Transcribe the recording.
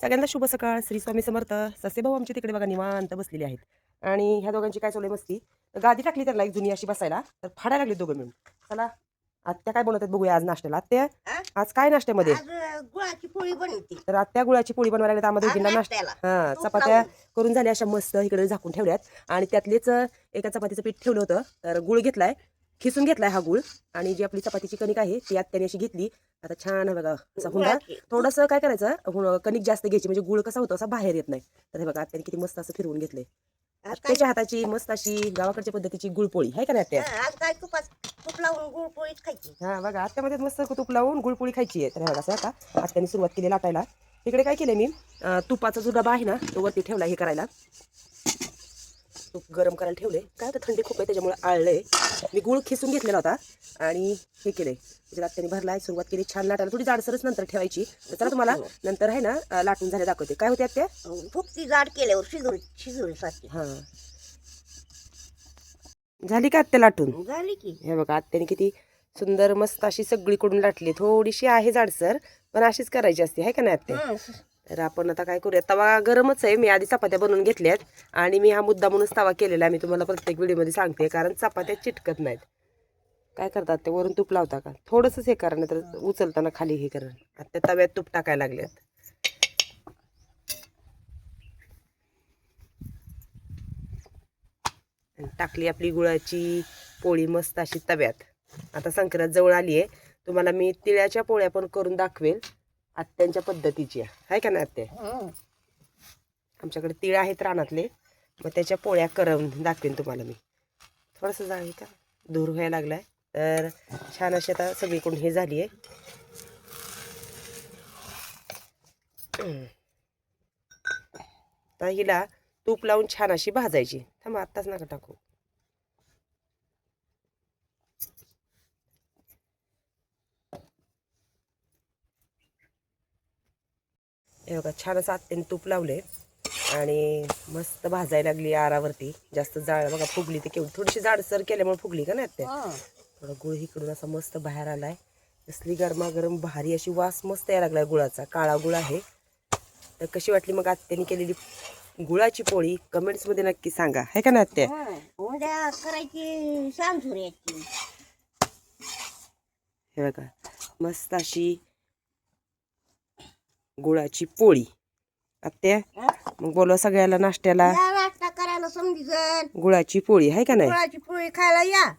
सगळ्यांना शुभ सकाळ. श्री स्वामी समर्थ. ससे भाऊ आमचे तिकडे बघा निवांत बसलेले आहेत. आणि ह्या दोघांची काय चालू आहे मस्ती? गादी टाकली त्यांना एक जुनी अशी बसायला. तर फाडायला लागली दोघं मिळून. चला आत्या काय बनवतात बघूया आज नाश्त्याला. आत्या? आज काय नाश्त्यामध्ये? गुळाची पोळी बनवते. तर आत्या गुळाची पोळी बनवायला आम्हाला दोघींना नाश्ता नाश्त्याला. हा चपात्या. करून झाल्या अशा मस्त इकडे झाकून ठेवल्यात. आणि त्यातलेच एका चपातीचं पीठ ठेवलं होतं. तर गुळ घेतलाय. खिसून घेतलाय हा गुळ. आणि जी आपली चपातीची कणिक आहे ती आत्याने अशी घेतली. आता छान बघा असा हुंडा. थोडंसं काय करायचं कणिक जास्त घ्यायची. म्हणजे गुळ कसा होतो असा बाहेर येत नाही. तर हे बघा आत्याने किती मस्त असं फिरवून घेतले आज काय त्याच्या हाताची मस्त अशी गावाकडच्या पद्धतीची गुळपोळी आहे का नाही आत्या? हा, तूप लावून खायची. हा बघा आत्यामध्ये मस्त तूप लावून गुळपोळी खायची आहे. तर हे बघा असं आता आत्याने सुरुवात केली लाटायला. तिकडे काय केलं मी? तुपाचा जो डबा आहे ना तो वरती ठेवला हे करायला. तूप गरम करायला ठेवले. काय होतं थंडी खूप आहे त्याच्यामुळे आळलंय. मी गुळ खिसून घेतलेला होता आणि हे केलंय. त्याच्यात आत्याने भरलाय सुरुवात केली छान लाटायला. थोडी जाडसरच नंतर ठेवायची. तर चला तुम्हाला नंतर आहे ना लाटून झाले दाखवते. काय होते आत्या फुकती जाड केल्यावर शिजवून शिजवण्यासाठी हा. झाली का आत्या लाटून? झाली की. हे बघा आत्याने किती सुंदर मस्त अशी सगळीकडून लाटली. थोडीशी आहे जाडसर पण अशीच करायची असते. आहे का नाही आत्या? हं, तर आपण आता काय करूया तवा गरमच आहे. मी आधी चपात्या बनवून घेतल्यात आणि मी हा मुद्दा म्हणूनच तवा केलेला आहे. मी तुम्हाला प्रत्येक व्हिडिओमध्ये सांगते कारण चपात्या चिटकत नाहीत. काय करतात ते? वरून तूप लावता का? थोडंसंच हे करा नाही तर उचलताना खाली हे करा. आता तव्यात तूप टाकायला लागल्यात आणि टाकली आपली गुळाची पोळी मस्त अशी तव्यात. आता संक्रांत जवळ आली आहे तुम्हाला मी तिळाच्या पोळ्या पण करून दाखवेल. आत्यांच्या पद्धतीची आहे. का नाही आत्या. आमच्याकडे तिळ आहेत रानातले. मग त्याच्या पोळ्या करून दाखवेन तुम्हाला मी. थोडंसं जाईल का? दूर व्हायला लागलाय. तर छान अशी आता सगळीकडून हे झाली आहे तर हिला तूप लावून छान अशी भाजायची. थांबा आत्ताच नका टाकू. हे बघा छान असं आत्याने तूप लावले आणि मस्त भाजायला लागली आरावरती. जास्त जाळ बघा फुगली ती केवढी. थोडीशी जाडसर केल्यामुळे फुगली का नाही आत्या? हं. थोडा गुळ इकडून असा मस्त बाहेर आलाय. कसली गरमागरम भारी अशी वास मस्त यायला लागलाय गुळाचा. काळा गुळ आहे. तर कशी वाटली मग आत्याने केलेली गुळाची पोळी? कमेंट्समध्ये नक्की सांगा. है का नाही आत्या. उद्या करायची हे बघा मस्त अशी गुळाची पोळी. आत्या? मग बोलवा सगळ्याला नाश्त्याला. नाश्ता करायला समजी गुळाची पोळी आहे का नाही? गुळाची पोळी खायला या.